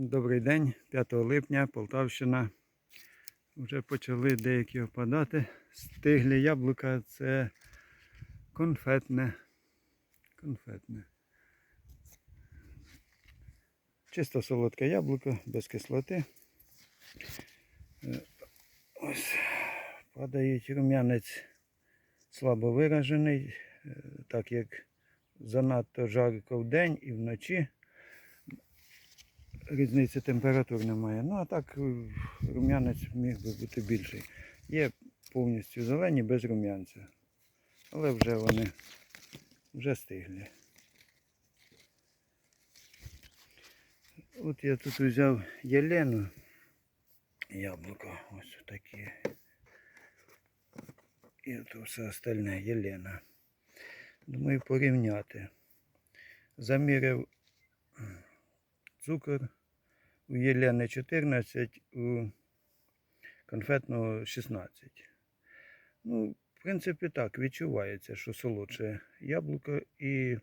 Добрий день, 5 липня, Полтавщина. Вже почали деякі опадати. Стиглі яблука це конфетне. Конфетне. Чисто солодке яблуко, без кислоти. Е, Ось падають рум'янець слабо виражений, е, так як занадто жарко вдень і вночі різниці температур немає. Ну а так е, рум'янець міг би бути більший. Є повністю зелені без рум'янця. Але вже вони вже стиглі. От я тут взяв Єлену. Яблуко. Ось такі. І от все остальне Єлена. Думаю порівняти. Заміряв цукор у Єлени 14, у конфетного 16. Ну, в принципі, так, відчувається, що солодше яблуко і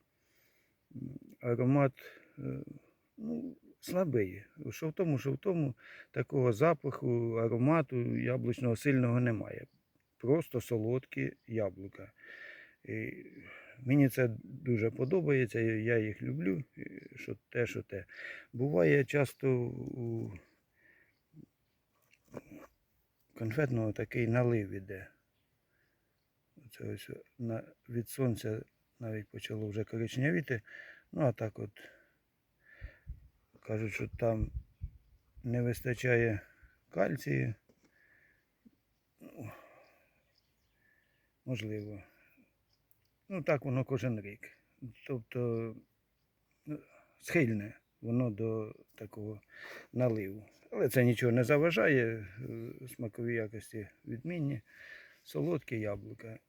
аромат е, ну, слабий. Що в тому, що в тому такого запаху, аромату яблучного сильного немає. Просто солодкі яблука. І мені це дуже подобається, я їх люблю, що те, що те. Буває часто у конфетного такий налив іде. Це ось на, від сонця навіть почало вже коричневіти. Ну а так от кажуть, що там не вистачає кальцію. Ну, можливо. Ну так воно кожен рік. Тобто ну, схильне воно до такого наливу. Але це нічого не заважає. е, Смакові якості відмінні. Солодкі яблука.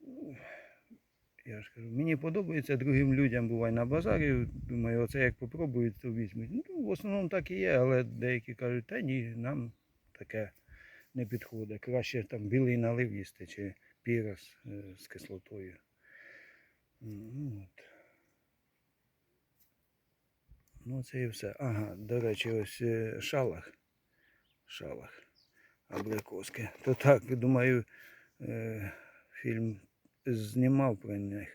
Ну, Я ж кажу, мені подобається другим людям буває на базарі. Думаю, оце як попробують, то візьмуть. Ну, в основному так і є, але деякі кажуть, та ні, нам таке не підходить. Краще там білий налив їсти чи пірос е, з кислотою. Ну, от. ну це і все. Ага, до речі, ось е, шалах. Шалах. Абрикоски. То так, думаю, е, фільм знімав про них,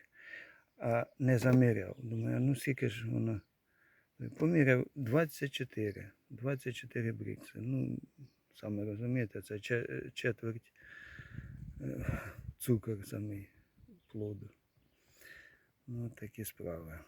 а не заміряв. Думаю, ну скільки ж воно. Поміряв 24. 24 брікси. Ну, саме розумієте, це че- четверть е, цукор самий плоду. Ну, такі справи.